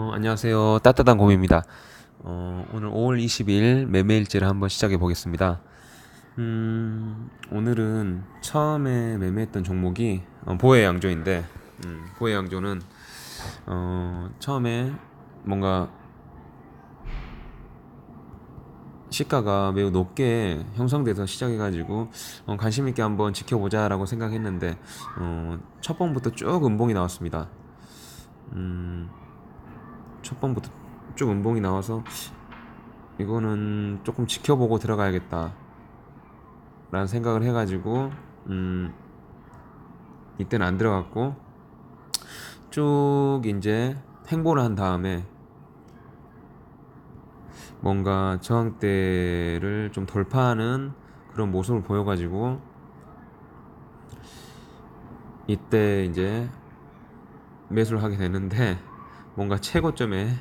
어, 안녕하세요. 따뜻한 곰입니다. 어, 오늘 5월 20일 매매일지를 한번 시작해 보겠습니다. 음, 오늘은 처음에 매매했던 종목이 어, 보혜 양조인데, 음, 보혜 양조는 어, 처음에 뭔가 시가가 매우 높게 형성돼서 시작해가지고 어, 관심 있게 한번 지켜보자라고 생각했는데 어, 첫 번부터 쭉 음봉이 나왔습니다. 음, 첫 번부터 쭉 음봉이 나와서 이거는 조금 지켜보고 들어가야겠다. 라는 생각을 해가지고 음 이때는 안 들어갔고 쭉 이제 횡보를 한 다음에 뭔가 저항대를 좀 돌파하는 그런 모습을 보여가지고 이때 이제 매수를 하게 되는데 뭔가 최고점에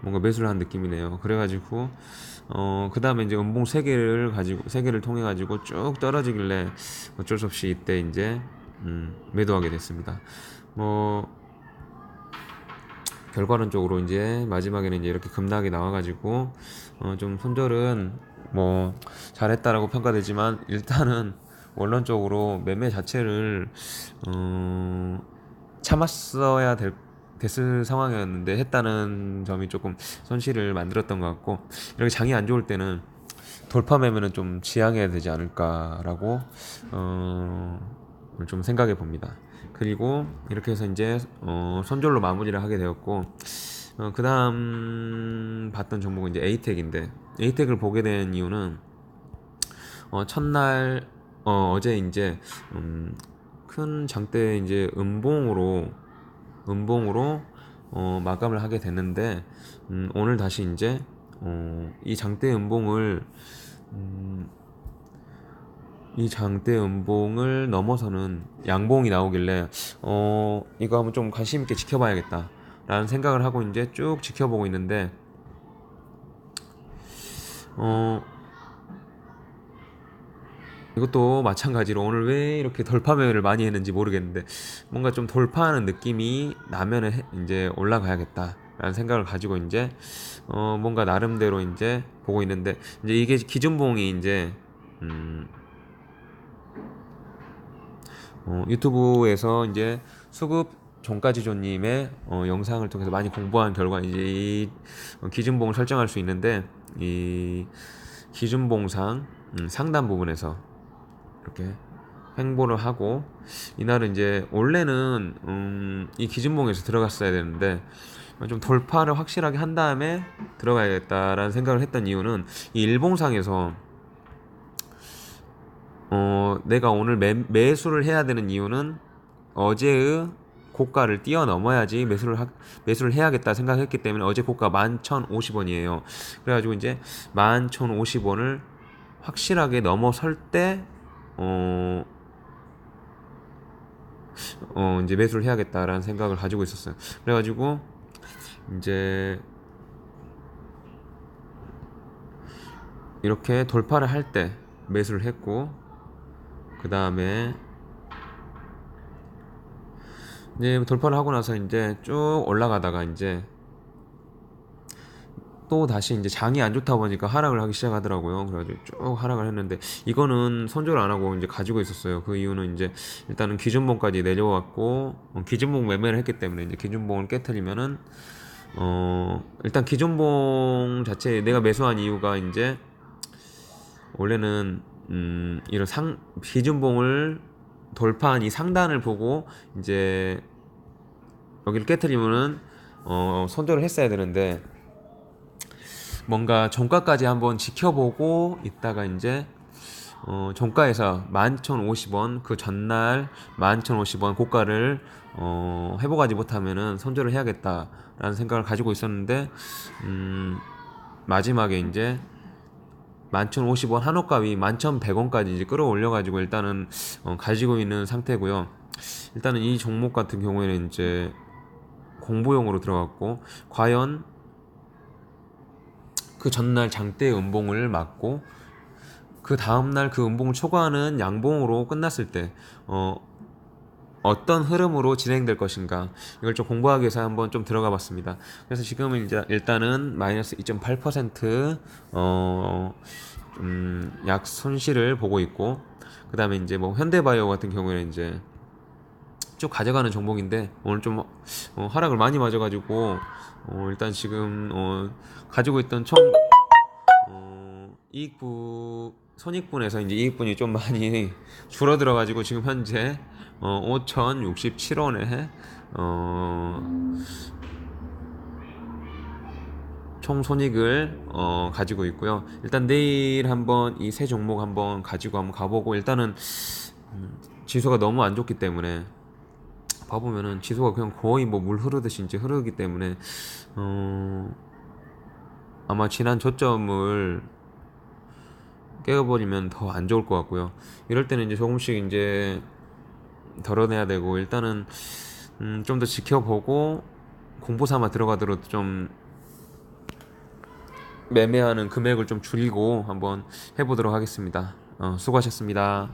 뭔가 매수를 한 느낌이네요. 그래가지고 어 그 다음에 이제 음봉 세 개를 가지고 세 개를 통해 가지고 쭉 떨어지길래 어쩔 수 없이 이때 이제 음, 매도하게 됐습니다. 뭐 결과론적으로 이제 마지막에는 이제 이렇게 급락이 나와가지고 어 좀 손절은 뭐 잘했다라고 평가되지만 일단은 원론적으로 매매 자체를 어 참았어야 될 됐을 상황이었는데 했다는 점이 조금 손실을 만들었던 것 같고 이렇게 장이 안 좋을 때는 돌파 매매는 좀 지양해야 되지 않을까라고 어, 좀 생각해 봅니다. 그리고 이렇게 해서 이제 어, 손절로 마무리를 하게 되었고 어, 그 다음 봤던 종목은 이제 에이텍인데 에이텍을 보게 된 이유는 어, 첫날 어, 어제 이제 음, 큰 장대 이제 음봉으로 음봉으로 어, 마감을 하게 됐는데 음, 오늘 다시 이제 어, 이 장대 음봉을 음, 이 장대 음봉을 넘어서는 양봉이 나오길래 어, 이거 한번 좀 관심 있게 지켜봐야겠다. 라는 생각을 하고 이제 쭉 지켜보고 있는데 어, 이것도 마찬가지로 오늘 왜 이렇게 돌파매를 많이 했는지 모르겠는데 뭔가 좀 돌파하는 느낌이 나면은 해- 이제 올라가야겠다 라는 생각을 가지고 이제 어 뭔가 나름대로 이제 보고 있는데 이제 이게 기준봉이 이제 음 어, 유튜브에서 이제 수급 종가지조님의 어, 영상을 통해서 많이 공부한 결과 이제 이 어, 기준봉을 설정할 수 있는데 이 기준봉상 음, 상단 부분에서 이렇게 횡보를 하고 이날은 이제 원래는 음, 이 기준봉에서 들어갔어야 되는데 좀 돌파를 확실하게 한 다음에 들어가야겠다라는 생각을 했던 이유는 이 일봉상에서 어, 내가 오늘 매, 매수를 해야 되는 이유는 어제의 고가를 뛰어넘어야지 매수를 하, 매수를 해야겠다 생각했기 때문에 어제 고가 11,050원이에요. 그래가지고 이제 11,050원을 확실하게 넘어설 때 어, 어, 이제 매수를 해야겠다라는 생각을 가지고 있었어요. 그래가지고, 이제, 이렇게 돌파를 할 때 매수를 했고, 그 다음에, 이제 돌파를 하고 나서 이제 쭉 올라가다가 이제 또 다시 이제 장이 안 좋다 보니까 하락을 하기 시작하더라고요. 그래가지고 쭉 하락을 했는데 이거는 손절 안 하고 이제 가지고 있었어요. 그 이유는 이제 일단은 기준봉까지 내려왔고 어, 기준봉 매매를 했기 때문에 이제 기준봉을 깨뜨리면은 어 일단 기준봉 자체 내가 매수한 이유가 이제 원래는 음 이런 상 기준봉을 돌파한 이 상단을 보고 이제 여기를 깨뜨리면은 어 손절을 했어야 되는데 뭔가 종가까지 한번 지켜보고 있다가 이제 어, 종가에서 11,050원 그 전날 11,050원 고가를 어, 회복하지 못하면은 손절을 해야겠다라는 생각을 가지고 있었는데 음, 마지막에 이제 11,050원 한옥값이 11,100원까지 이제 끌어올려 가지고 일단은 어, 가지고 있는 상태고요. 일단은 이 종목 같은 경우에는 이제 공부용으로 들어갔고 과연 그 전날 장대 음봉을 맞고 그 다음날 그 음봉을 초과하는 양봉으로 끝났을 때 어, 어떤 흐름으로 진행될 것인가 이걸 좀 공부하기 위해서 한번 좀 들어가 봤습니다. 그래서 지금은 이제 일단은 마이너스 2.8% 어, 음, 약 손실을 보고 있고 그 다음에 이제 뭐 현대바이오 같은 경우에는 이제 쭉 가져가는 종목인데 오늘 좀 어, 하락을 많이 맞아가지고 어, 일단 지금 어, 가지고 있던 총 어, 이익부 손익분에서 이제 이익분이 좀 많이 줄어들어 가지고 지금 현재 어, 5,067원에 어, 총 손익을 어, 가지고 있고요. 일단 내일 한번 이 세 종목 한번 가지고 한번 가보고 일단은 음, 지수가 너무 안 좋기 때문에 봐보면은 지수가 그냥 거의 뭐 물 흐르듯이 이제 흐르기 때문에 어, 아마 지난 저점을 깨어버리면 더 안 좋을 것 같고요. 이럴 때는 이제 조금씩 이제 덜어내야 되고 일단은 음, 좀 더 지켜보고 공부 삼아 들어가도록 좀 매매하는 금액을 좀 줄이고 한번 해보도록 하겠습니다. 어, 수고하셨습니다.